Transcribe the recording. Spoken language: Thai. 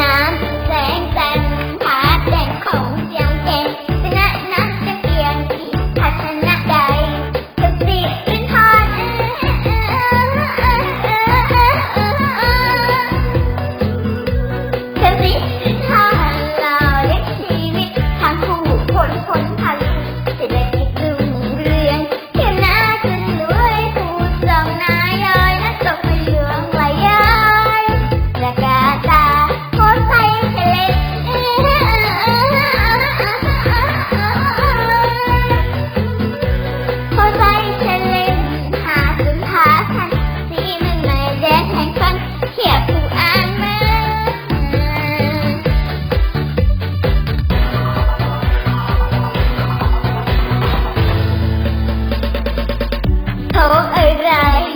น้ำแสงจันทร์ผาแดงของเสียงเพลงชนะน้ำจะเปลี่ยนที่ภาชนะใดกับสิบเป็นทอนเธอสิ right.